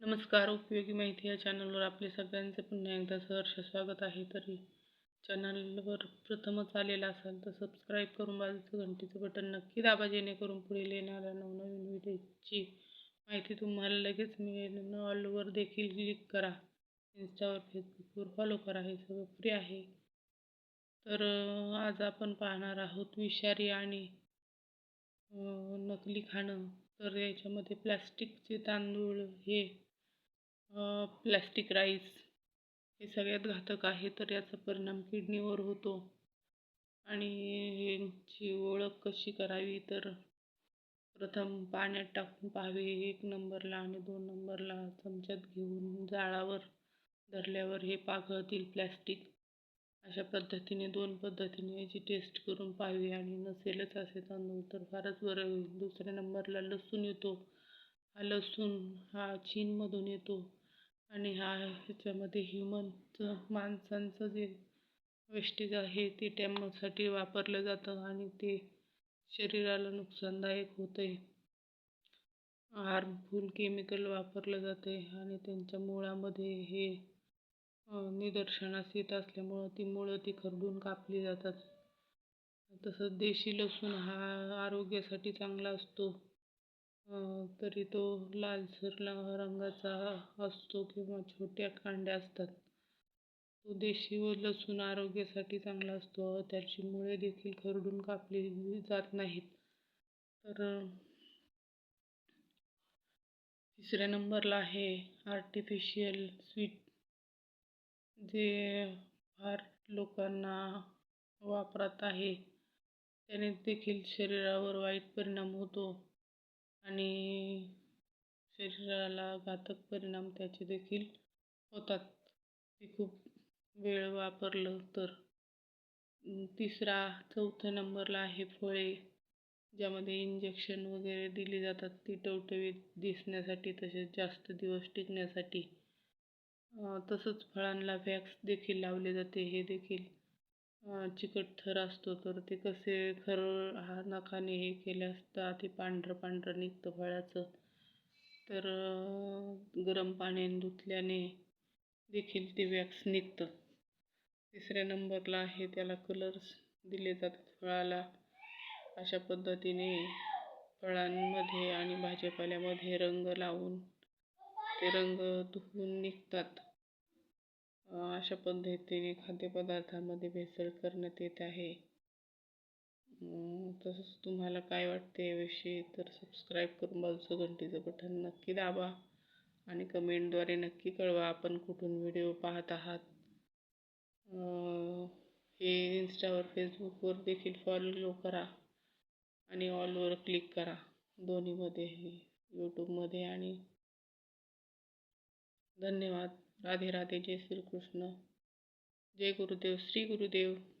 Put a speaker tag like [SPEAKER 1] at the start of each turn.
[SPEAKER 1] नमस्कार उपयोगी माहिती या चॅनलवर आपले सगळ्यांचे पुन्हा एकदा सहर्ष स्वागत आहे. तरी चॅनलवर प्रथमच आलेला असाल तर सबस्क्राईब करून बाजूचं घंटीचं बटन नक्की दाबा जेणेकरून पुढे येणाऱ्या नवनवीन व्हिडिओची माहिती तुम्हाला लगेच मिळेल. ऑलवर देखील क्लिक करा. इन्स्टावर फेसबुकवर फॉलो करा. हे सगळं फ्री आहे. तर आज आपण पाहणार आहोत विषारी आणि नकली खाणं. तर याच्यामध्ये प्लॅस्टिकचे तांदूळ हे प्लॅस्टिक राईस हे सगळ्यात घातक आहे तर याचा परिणाम किडनीवर होतो. आणि यांची ओळख कशी करावी? तर प्रथम पाण्यात टाकून पाहावे. एक नंबरला आणि दोन नंबरला चमच्यात घेऊन जाळावर धरल्यावर हे पाघळतील प्लॅस्टिक अशा पद्धतीने दोन पद्धतीने याची टेस्ट करून पाहावी. आणि नसेलच असे तांदूळ तर फारच बरं होईल. दुसऱ्या नंबरला लसूण येतो. हा लसूण हा चीनमधून येतो. आणि हा ह्याच्यामध्ये ह्युमनचं माणसांचं जे वेस्टेज आहे ते टॅमसाठी वापरलं जातं आणि ते शरीराला नुकसानदायक होते हार्मफुल केमिकल वापरलं जाते आणि त्यांच्या मुळामध्ये हे निदर्शनास येत असल्यामुळं ती मुळं ती खरडून कापली जातात. तसंच देशी लसूण हा आरोग्यासाठी चांगला असतो. तरी तो लालसर रंगाचा असतो किंवा छोट्या कांड्या असतात. तो देशी व लसूण आरोग्यासाठी चांगला असतो. त्याची मुळे देखील खरडून कापली जात नाहीत. तर तिसऱ्या नंबरला आहे आर्टिफिशियल स्वीट जे फार लोकांना वापरात आहे. त्याने देखील शरीरावर वाईट परिणाम होतो. आणि शरीराला घातक परिणाम त्याचे देखील होतात. ते खूप वेळ वापरलं तर. तिसरा चौथ्या नंबरला आहे फळे ज्यामध्ये इंजेक्शन वगैरे दिली जातात. ती टवटवीत दिसण्यासाठी तसेच जास्त दिवस टिकण्यासाठी. तसंच फळांना वॅक्स देखील लावले जाते. हे देखील चिकट थर असतो तर ते कसे खर हा नखाने हे केले असता ते पांढरं पांढरं निघतं फळाचं. तर गरम पाण्याने धुतल्याने देखील ते वॅक्स निघतं. तिसऱ्या नंबरला आहे त्याला कलर्स दिले जातात फळाला. अशा पद्धतीने फळांमध्ये आणि भाजीपाल्यामध्ये रंग लावून ते रंग धुवून निघतात. अशा पद्धतीने खाद्यपदार्थामध्ये भेसळ करण्यात येत आहे. तसंच तुम्हाला काय वाटते याविषयी तर सबस्क्राईब करून बाजूचं घंटीचं बटन नक्की दाबा आणि कमेंटद्वारे नक्की कळवा आपण कुठून व्हिडिओ पाहत आहात. हे इन्स्टावर फेसबुकवर देखील फॉलो करा आणि ऑलवर क्लिक करा. दोन्हीमध्ये यूट्यूबमध्ये आणि धन्यवाद. राधे राधे जय श्रीकृष्ण. जय गुरुदेव श्री गुरुदेव.